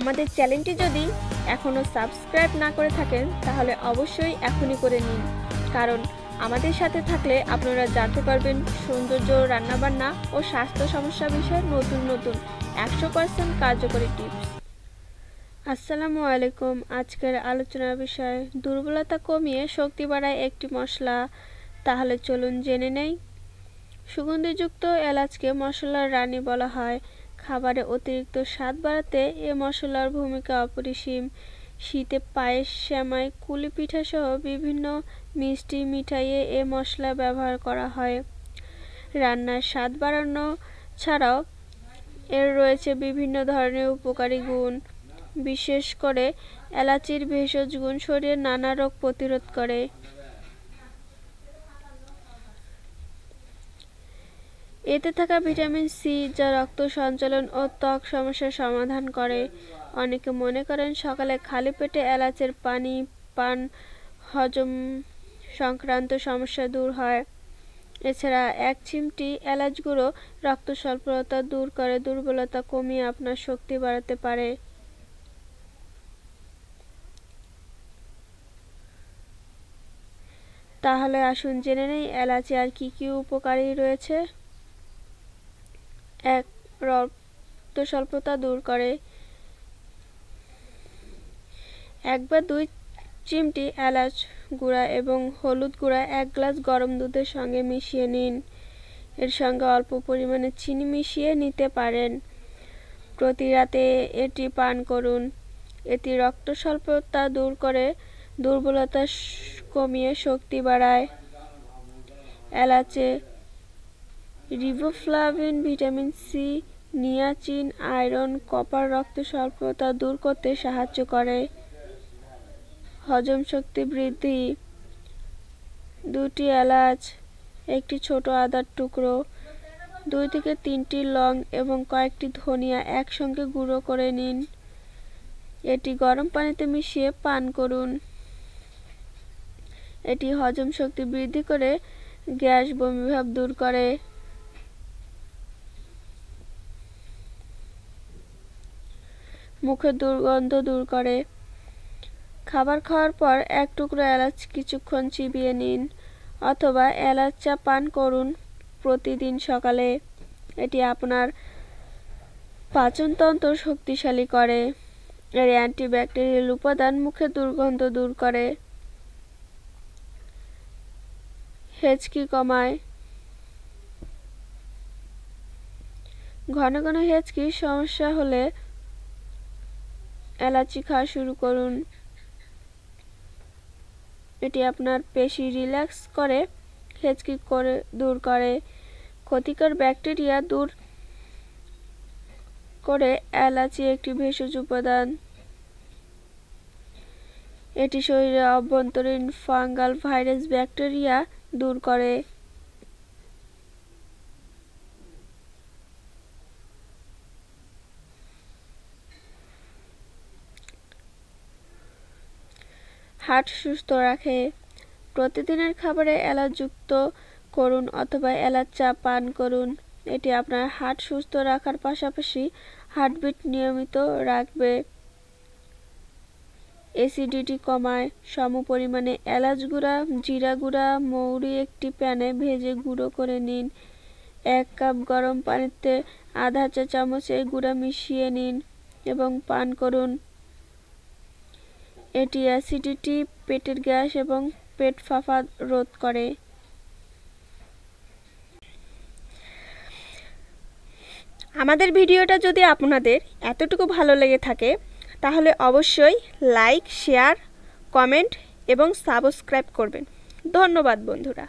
আমাদের চ্যানেলটি যদি এখনও সাবস্ক্রাইব না করে থাকেন, তাহলে অবশ্যই এখনই করে নিন। কারণ আমাদের সাথে থাকলে আপনারা জানতে পারবেন সৌন্দর্য, রান্নাবান্না ও স্বাস্থ্য সমস্যা বিষয়ে নতুন নতুন একশো পার্সেন্ট কার্যকরী টিপস। আসসালামু আলাইকুম। আজকের আলোচনার বিষয়, দুর্বলতা কমিয়ে শক্তি বাড়ায় একটি মশলা। তাহলে চলুন জেনে নেই। সুগন্ধিযুক্ত এলাচকে মশলার রানী বলা হয়। খাবারে অতিরিক্ত স্বাদ বাড়াতে এ মশলার ভূমিকা অপরিসীম। শীতে পায়েস শ্যামাই কুলি পিঠা সহ বিভিন্ন মিষ্টি মিঠাইয়ে এ মশলা ব্যবহার করা হয়। রান্নার স্বাদ বাড়ানো ছাড়াও এর রয়েছে বিভিন্ন ধরনের উপকারী গুণ। বিশেষ করে এলাচির ভেষজ গুণ শরীরের নানা রোগ প্রতিরোধ করে। এতে থাকা ভিটামিন সি যা রক্ত সঞ্চালন ও ত্বক সমস্যার সমাধান করে। অনেকে মনে করেন সকালে খালি পেটে এলাচের পানি, পান, হজম সংক্রান্ত সমস্যা দূর হয়। এছাড়া এক চিমটি এলাচ গুঁড়ো রক্ত স্বল্পতা দূর করে দুর্বলতা কমিয়ে আপনার শক্তি বাড়াতে পারে। তাহলে আসুন জেনে নেই এলাচি আর কি কি উপকারী রয়েছে। এক রক্ত স্বল্পতা দূর করে। এক বা দুই চিমটি এলাচ গুঁড়া এবং হলুদ গুঁড়া এক গ্লাস গরম দুধের সঙ্গে মিশিয়ে নিন। এর সঙ্গে অল্প পরিমাণে চিনি মিশিয়ে নিতে পারেন। প্রতি রাতে এটি পান করুন। এটি রক্ত স্বল্পতা দূর করে দুর্বলতা কমিয়ে শক্তি বাড়ায়। এলাচে riboflavin vitamin C niacin iron copper রক্ত স্বল্পতা দূর করতে সাহায্য করে। হজম শক্তি বৃদ্ধি। দুটি এলাচ, একটি ছোট আদার টুকরো, দুই থেকে তিনটি লং এবং কয়েকটি ধনিয়া একসঙ্গে গুঁড়ো করে নিন। এটি গরম পানিতে মিশিয়ে পান করুন। এটি হজম শক্তি বৃদ্ধি করে গ্যাস বমিভাব দূর করে। মুখের দুর্গন্ধ দূর করে। খাবার খাওয়ার পর এক টুকরো এলাচ কিছুক্ষণ চিবিয়ে নিন অথবা এলাচ চা পান করুন প্রতিদিন সকালে। এটি আপনার পাচনতন্ত্র শক্তিশালী করে। এর অ্যান্টিব্যাকটেরিয়াল উপাদান মুখে দুর্গন্ধ দূর করে। হেঁচকি কমায়। ঘন ঘন হেঁচকির সমস্যা হলে এলাচি খাওয়া শুরু করুন। এটি আপনার পেশি রিল্যাক্স করে হেঁচকি করে, দূর করে। ক্ষতিকর ব্যাকটেরিয়া দূর করে এলাচি একটি ভেষজ উপাদান। এটি শরীরে অভ্যন্তরীণ ফাঙ্গাল ভাইরাস ব্যাকটেরিয়া দূর করে। হার্ট সুস্থ রাখে। প্রতিদিনের খাবারে এলাচ যুক্ত করুন অথবা এলাচ চা পান করুন। এটি আপনার হার্ট সুস্থ রাখার পাশাপাশি হার্টবিট নিয়মিত রাখবে। অ্যাসিডিটি কমায় সম পরিমাণে এলাচ গুঁড়া, জিরা গুঁড়া, মৌরি একটি প্যানে ভেজে গুঁড়ো করে নিন। এক কাপ গরম পানিতে আধা চা চামচ এই গুঁড়া মিশিয়ে নিন এবং পান করুন। এটি অ্যাসিডিটি, পেটের গ্যাস এবং পেট ফাফা রোধ করে। আমাদের ভিডিওটা যদি আপনাদের এতটুকু ভালো লেগে থাকে, তাহলে অবশ্যই লাইক, শেয়ার, কমেন্ট এবং সাবস্ক্রাইব করবেন। ধন্যবাদ, বন্ধুরা।